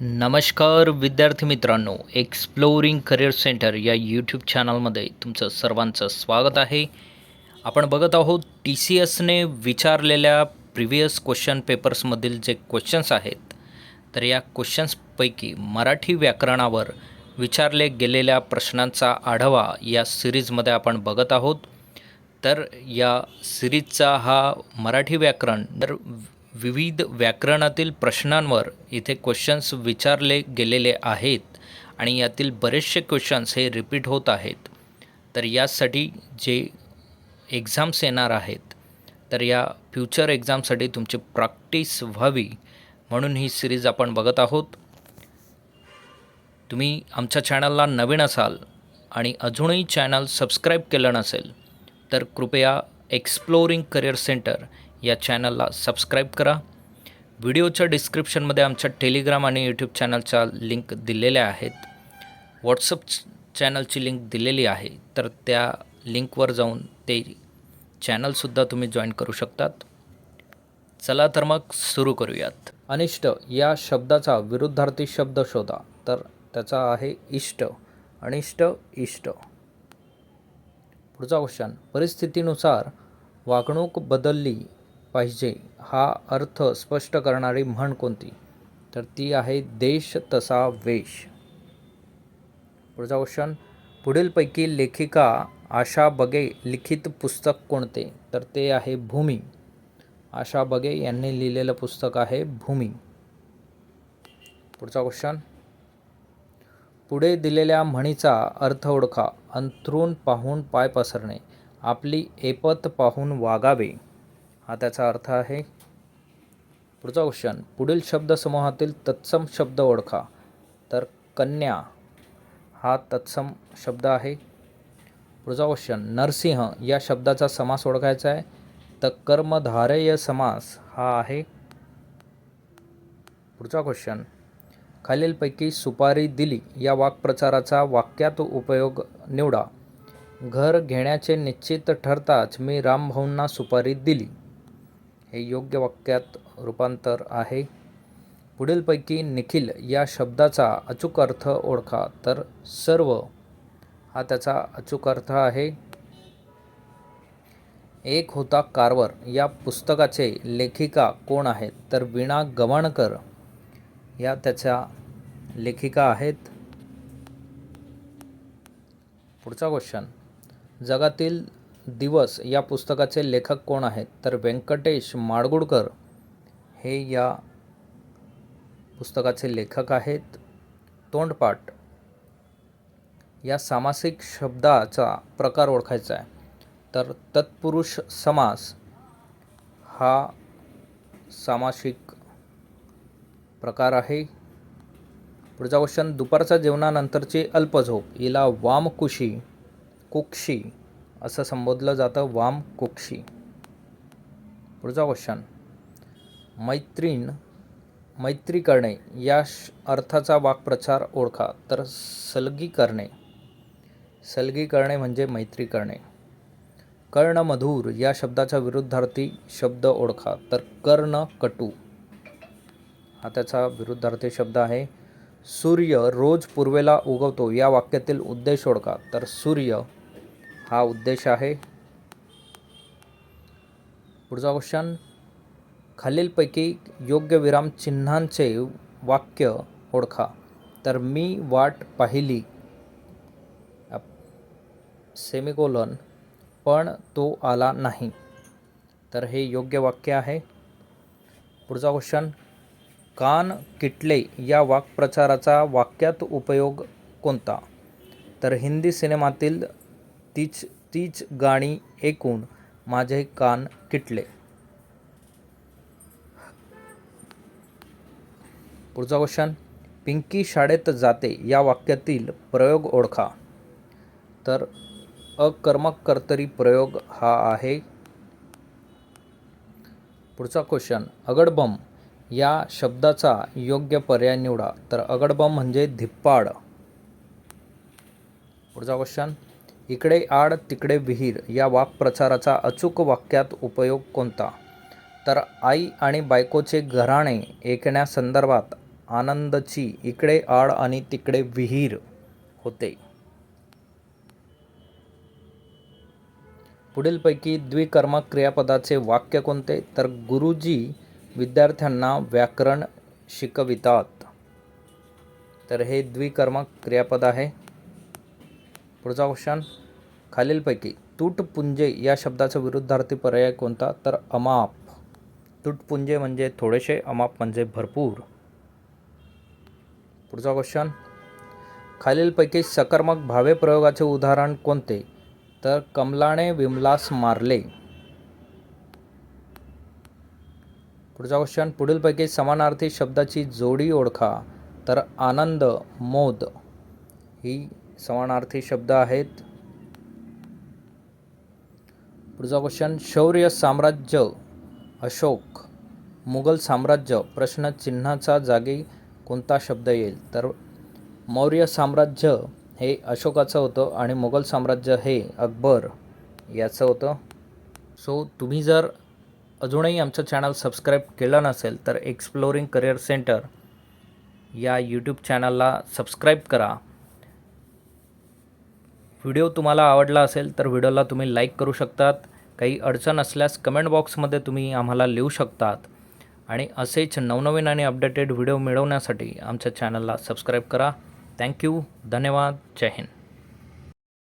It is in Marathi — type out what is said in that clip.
नमस्कार विद्यार्थी मित्रांनो एक्सप्लोरिंग करिअर सेंटर या यूट्यूब चॅनलमध्ये तुमचं सर्वांचं स्वागत आहे. आपण बघत आहोत टी सी एसने विचारलेल्या प्रिव्हियस क्वेश्चन पेपर्समधील जे क्वेश्चन्स आहेत तर या क्वेश्चन्सपैकी मराठी व्याकरणावर विचारले गेलेल्या प्रश्नांचा आढावा या सिरीजमध्ये आपण बघत आहोत. तर या सिरीजचा हा मराठी व्याकरण तर विविध व्याकरणातील प्रश्नांवर इथे क्वेश्चन्स विचारले गेलेले आहेत आणि यातील बरेचसे क्वेश्चन्स हे रिपीट होत आहेत. तर यासाठी जे एक्झाम्स येणार आहेत तर या फ्युचर एक्झामसाठी तुमची प्रॅक्टिस व्हावी म्हणून ही सिरीज आपण बघत आहोत. तुम्ही आमच्या चॅनलला नवीन असाल आणि अजूनही चॅनल सबस्क्राईब केलं नसेल तर कृपया एक्सप्लोरिंग करिअर सेंटर या चॅनलला सबस्क्राईब करा. व्हिडिओच्या डिस्क्रिप्शनमध्ये आमच्या टेलिग्राम आणि यूट्यूब चॅनलच्या लिंक दिलेल्या आहेत. व्हॉट्सअप चॅनलची लिंक दिलेली आहे तर त्या लिंकवर जाऊन ते चॅनलसुद्धा तुम्ही जॉईन करू शकतात. चला तर मग सुरू करूयात. अनिष्ट या शब्दाचा विरुद्धार्थी शब्द शोधा. तर त्याचा आहे इष्ट. अनिष्ट इष्ट. पुढचा क्वेश्चन परिस्थितीनुसार वागणूक बदलली पाहिजे हा अर्थ स्पष्ट करणारी म्हण कोणती? तर ती आहे देश तसा वेश. पुढचा क्वेश्चन पुढीलपैकी लेखिका आशा बगे लिखित पुस्तक कोणते? तर ते आहे भूमी. आशा बगे यांनी लिहिलेलं पुस्तक आहे भूमी. पुढचा क्वेश्चन पुढे दिलेल्या म्हणीचा अर्थ ओळखा. अंथरून पाहून पाय पसरणे. आपली एपत पाहून वागावे. हा त्याचा अर्थ आहे. पुढचा क्वेश्चन पुढील शब्दसमूहातील तत्सम शब्द ओळखा. तर कन्या हा तत्सम शब्द आहे. पुढचा क्वेश्चन नरसिंह या शब्दाचा समास ओळखायचा आहे. तर कर्मधारय समास हा आहे. पुढचा क्वेश्चन खालीलपैकी सुपारी दिली या वाक्प्रचाराचा वाक्यात उपयोग निवडा. घर घेण्याचे निश्चित ठरताच मी रामभाऊंना सुपारी दिली. हे योग्य वाक्यात रूपांतर आहे. पुढीलपैकी निखिल या शब्दाचा अचूक अर्थ ओळखा. तर सर्व हा त्याचा अचूक अर्थ आहे. एक होता कारवर. या पुस्तकाचे लेखिका कोण आहेत? तर वीणा गवाणकर या त्याच्या लेखिका आहेत. पुढचा क्वेश्चन जगातील दिवस या पुस्तकाचे लेखक कोण आहेत? तर व्यंकटेश माडगुडकर हे या पुस्तकाचे लेखक आहेत. तोंडपाठ. या सामासिक शब्दाचा प्रकार ओळखायचा आहे. तर तत्पुरुष समास हा सामासिक प्रकार आहे. पुढचा क्वेश्चन दुपारच्या जेवणानंतरची अल्पझोप. हिला वामकुशी कुक्षी असं संबोधलं जातं वाम कुक्षी. पुढचा क्वेश्चन मैत्रीण मैत्री करणे या श अर्थाचा वाक्प्रचार ओळखा. तर सलगी करणे. सलगी करणे म्हणजे मैत्री करणे. कर्णमधूर या शब्दाच्या विरुद्धार्थी शब्द ओळखा. तर कर्ण कटू हा त्याचा विरुद्धार्थी शब्द आहे. सूर्य रोज पूर्वेला उगवतो. या वाक्यातील उद्देश ओळखा. तर सूर्य हा उद्देश आहे. पुढचा क्वेश्चन खालीलपैकी योग्य विराम चिन्हांचे वाक्य ओळखा. तर मी वाट पाहिली. सेमिकोलन पण तो आला नाही. तर हे योग्य वाक्य आहे. पुढचा क्वेश्चन कान किटले या वाक्प्रचाराचा वाक्यात उपयोग कोणता? तर हिंदी सिनेमातील तीच तीच गाणी ऐकून माझे कान किटले. पुढचा क्वेश्चन पिंकी शाळेत जाते या वाक्यातील प्रयोग ओळखा. तर अकर्मक कर्तरी प्रयोग हा आहे. पुढचा क्वेश्चन अगडबम या शब्दाचा योग्य पर्याय निवडा. तर अगडबम म्हणजे धिप्पाड. पुढचा क्वेश्चन इकडे आड तिकडे विहीर या वाक्प्रचाराचा अचूक वाक्यात उपयोग कोणता? तर आई आणि बायकोचे घराणे ऐकण्यासंदर्भात आनंदची इकडे आड आणि तिकडे विहीर होते. पुढीलपैकी द्विकर्मक क्रियापदाचे वाक्य कोणते? तर गुरुजी विद्यार्थ्यांना व्याकरण शिकवितात. तर हे द्विकर्मक क्रियापद आहे. पुढचा क्वेश्चन खालीलपैकी तुटपुंजे या शब्दाचा विरुद्धार्थी पर्याय कोणता? तर अमाप. तुटपुंजे म्हणजे थोडेसे अमाप म्हणजे भरपूर. पुढचा क्वेश्चन खालीलपैकी सकर्मक भावे प्रयोगाचे उदाहरण कोणते? तर कमलाने विमलास मारले. पुढचा क्वेश्चन पुढीलपैकी समानार्थी शब्दाची जोडी ओळखा. तर आनंद मोद. ही समानार्थी शब्द आहेत. पुढचा क्वेश्चन शौर्य साम्राज्य अशोक मुघल साम्राज्य प्रश्नचिन्हाचा जागी कोणता शब्द येईल? तर मौर्य साम्राज्य हे अशोकाचं होतं आणि मुघल साम्राज्य हे अकबर याचं होतं. सो तुम्ही जर अजूनही आमचं चॅनल सबस्क्राईब केलं नसेल तर एक्सप्लोरिंग करिअर सेंटर या यूट्यूब चॅनलला सबस्क्राईब करा. व्हिडिओ तुम्हाला आवडला असेल तर व्हिडिओला तुम्ही लाईक करू शकतात. काही अडचण असल्यास कमेंट बॉक्समध्ये तुम्ही आम्हाला लिहू शकतात. आणि असेच नवनवीन आणि अपडेटेड व्हिडिओ मिळवण्यासाठी आमच्या चॅनलला सबस्क्राईब करा. थँक्यू. धन्यवाद. जय हिंद.